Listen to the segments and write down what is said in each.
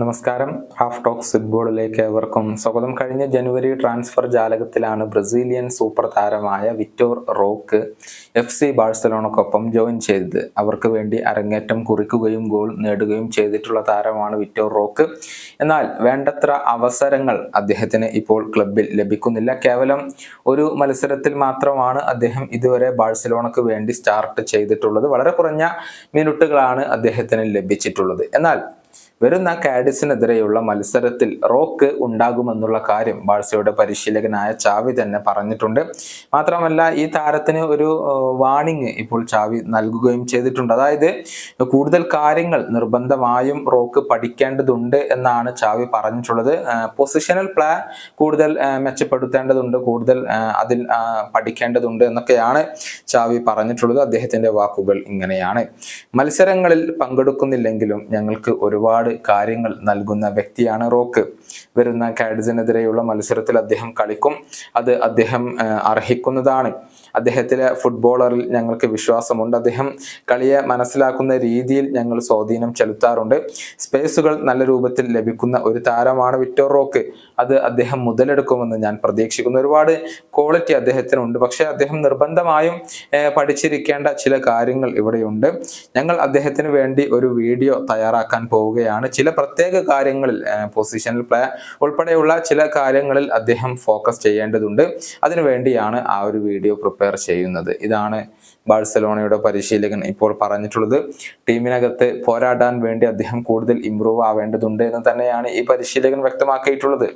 നമസ്കാരം. Half talks ഫുട്ബോളിലേക്ക് ഏവർക്കും സ്വാഗതം. കഴിഞ്ഞ ജനുവരി ട്രാൻസ്ഫർ ജാലകത്തിലാണ് ബ്രസീലിയൻ സൂപ്പർ താരമായ വിറ്റോർ റോക്ക് എഫ് സി ബാഴ്സലോണക്കൊപ്പം ജോയിൻ ചെയ്തത്. അവർക്ക് വേണ്ടി അരങ്ങേറ്റം കുറിക്കുകയും ഗോൾ നേടുകയും ചെയ്തിട്ടുള്ള താരമാണ് വിറ്റോർ റോക്ക്. എന്നാൽ വേണ്ടത്ര അവസരങ്ങൾ അദ്ദേഹത്തിന് ഇപ്പോൾ ക്ലബിൽ ലഭിക്കുന്നില്ല. കേവലം ഒരു മത്സരത്തിൽ മാത്രമാണ് അദ്ദേഹം ഇതുവരെ ബാഴ്സലോണക്ക് വേണ്ടി സ്റ്റാർട്ട് ചെയ്തിട്ടുള്ളത്. വളരെ കുറഞ്ഞ മിനിറ്റുകളാണ് അദ്ദേഹത്തിന് ലഭിച്ചിട്ടുള്ളത്. എന്നാൽ വരുന്ന കാഡിസിനെതിരെയുള്ള മത്സരത്തിൽ റോക്ക് ഉണ്ടാകുമെന്നുള്ള കാര്യം ബാഴ്സയുടെ പരിശീലകനായ ചാവി തന്നെ പറഞ്ഞിട്ടുണ്ട്. മാത്രമല്ല ഈ താരത്തിന് ഒരു വാണിംഗ് ഇപ്പോൾ ചാവി നൽകുകയും ചെയ്തിട്ടുണ്ട്. അതായത് കൂടുതൽ കാര്യങ്ങൾ നിർബന്ധമായും റോക്ക് പഠിക്കേണ്ടതുണ്ട് എന്നാണ് ചാവി പറഞ്ഞിട്ടുള്ളത്. പൊസിഷണൽ പ്ലാൻ കൂടുതൽ മെച്ചപ്പെടുത്തേണ്ടതുണ്ട് കൂടുതൽ അതിൽ പഠിക്കേണ്ടതുണ്ട് എന്നൊക്കെയാണ് ചാവി പറഞ്ഞിട്ടുള്ളത്. അദ്ദേഹത്തിന്റെ വാക്കുകൾ ഇങ്ങനെയാണ്. മത്സരങ്ങളിൽ പങ്കെടുക്കുന്നില്ലെങ്കിലും ഞങ്ങൾക്ക് ഒരുപാട് കാര്യങ്ങൾ നൽകുന്ന വ്യക്തിയാണ് റോക്ക്. വരുന്ന കാഡ്സിനെതിരെയുള്ള മത്സരത്തിൽ അദ്ദേഹം കളിക്കും. അത് അദ്ദേഹം അർഹിക്കുന്നതാണ്. അദ്ദേഹത്തിലെ ഫുട്ബോളറിൽ ഞങ്ങൾക്ക് വിശ്വാസമുണ്ട്. അദ്ദേഹം കളിയെ മനസ്സിലാക്കുന്ന രീതിയിൽ ഞങ്ങൾ സ്വാധീനം ചെലുത്താറുണ്ട്. സ്പേസുകൾ നല്ല രൂപത്തിൽ ലഭിക്കുന്ന ഒരു താരമാണ് വിക്ടോർ റോക്ക്. അത് അദ്ദേഹം മുതലെടുക്കുമെന്ന് ഞാൻ പ്രതീക്ഷിക്കുന്നു. ഒരുപാട് ക്വാളിറ്റി അദ്ദേഹത്തിനുണ്ട്. പക്ഷേ അദ്ദേഹം നിർബന്ധമായും പഠിച്ചിരിക്കേണ്ട ചില കാര്യങ്ങൾ ഇവിടെയുണ്ട്. ഞങ്ങൾ അദ്ദേഹത്തിന് വേണ്ടി ഒരു വീഡിയോ തയ്യാറാക്കാൻ പോവുകയാണ്. ചില പ്രത്യേക കാര്യങ്ങളിൽ പൊസിഷണൽ പ്ലേ ഉൾപ്പെടെയുള്ള ചില കാര്യങ്ങളിൽ അദ്ദേഹം ഫോക്കസ് ചെയ്യേണ്ടതുണ്ട്. അതിനുവേണ്ടിയാണ് ആ ഒരു വീഡിയോ പ്രിപ്പയർ ചെയ്യുന്നത്. ഇതാണ് ബാഴ്സലോണയുടെ പരിശീലകൻ ഇപ്പോൾ പറഞ്ഞിട്ടുള്ളത്. ടീമിനകത്ത് പോരാടാൻ വേണ്ടി അദ്ദേഹം കൂടുതൽ ഇമ്പ്രൂവ് ആവേണ്ടതുണ്ട് എന്ന് തന്നെയാണ് ഈ പരിശീലകൻ വ്യക്തമാക്കിയിട്ടുള്ളത്.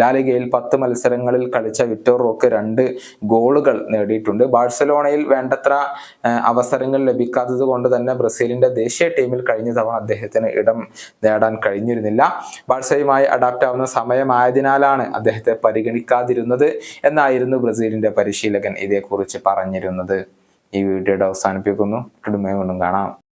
ലാലിഗയിൽ പത്ത് മത്സരങ്ങളിൽ കളിച്ച വിക്ടോർ റോക്ക് രണ്ട് ഗോളുകൾ നേടിയിട്ടുണ്ട്. ബാഴ്സലോണയിൽ വേണ്ടത്ര അവസരങ്ങൾ ലഭിക്കാത്തത് കൊണ്ട് തന്നെ ബ്രസീലിന്റെ ദേശീയ ടീമിൽ കഴിഞ്ഞ തവണ അദ്ദേഹത്തിന് ഇടം നേടാൻ കഴിഞ്ഞിരുന്നില്ല. ബാഴ്സയുമായി അഡാപ്റ്റ് ആവുന്ന സമയമായതിനാലാണ് അദ്ദേഹത്തെ പരിഗണിക്കാതിരുന്നത് എന്നായിരുന്നു ബ്രസീലിന്റെ പരിശീലകൻ ഇതേക്കുറിച്ച് പറഞ്ഞിരുന്നത്. ഈ വീഡിയോയുടെ അവസാനിപ്പിക്കുന്നു. വീണ്ടും കാണാം.